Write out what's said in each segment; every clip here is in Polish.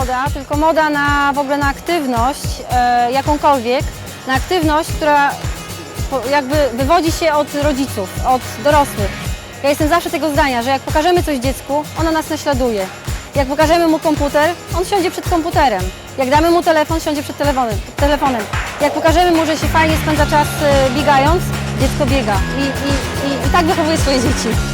moda, tylko moda na w ogóle na aktywność e, jakąkolwiek, na aktywność, która jakby wywodzi się od rodziców, od dorosłych. Ja jestem zawsze tego zdania, że jak pokażemy coś dziecku, ono nas naśladuje. Jak pokażemy mu komputer, on siądzie przed komputerem. Jak damy mu telefon, siądzie przed telefonem. telefonem. Jak pokażemy mu, że się fajnie spędza czas e, biegając, dziecko biega. I, i, i, i tak wychowuje swoje dzieci.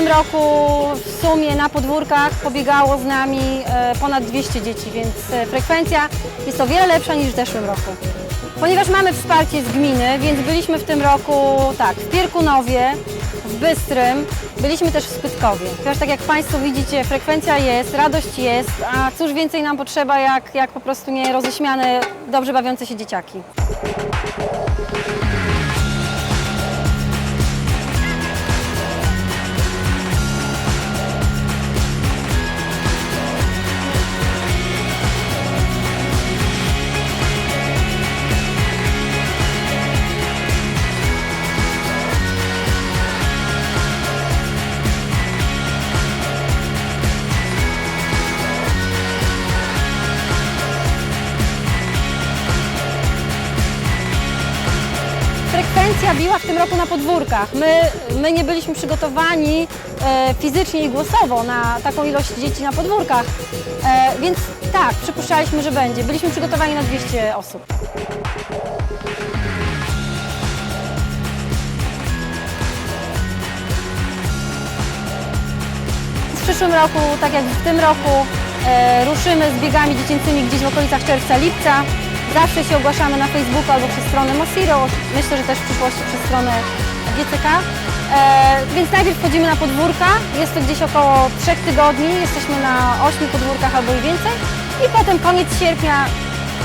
Tym roku w sumie na podwórkach pobiegało z nami e, ponad 200 dzieci, więc e, frekwencja jest o wiele lepsza niż w zeszłym roku. Ponieważ mamy wsparcie z gminy, więc byliśmy w tym roku tak, w Pierkunowie, w Bystrym, byliśmy też w Spytkowie. Chociaż tak jak Państwo widzicie, frekwencja jest, radość jest, a cóż więcej nam potrzeba jak, jak po prostu nie roześmiane, dobrze bawiące się dzieciaki. Frekwencja biła w tym roku na podwórkach. My, my nie byliśmy przygotowani e, fizycznie i głosowo na taką ilość dzieci na podwórkach, e, więc tak, przypuszczaliśmy, że będzie. Byliśmy przygotowani na 200 osób. W przyszłym roku, tak jak w tym roku, e, ruszymy z biegami dziecięcymi gdzieś w okolicach czerwca, lipca. Zawsze się ogłaszamy na Facebooku albo przez stronę Mosiro, myślę, że też w przyszłości przez stronę GCK. E, więc najpierw wchodzimy na podwórka, jest to gdzieś około 3 tygodni, jesteśmy na 8 podwórkach albo i więcej. I potem koniec sierpnia,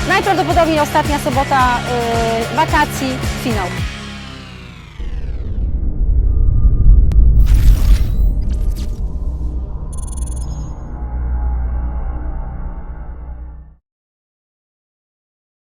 najprawdopodobniej ostatnia sobota e, wakacji, finał.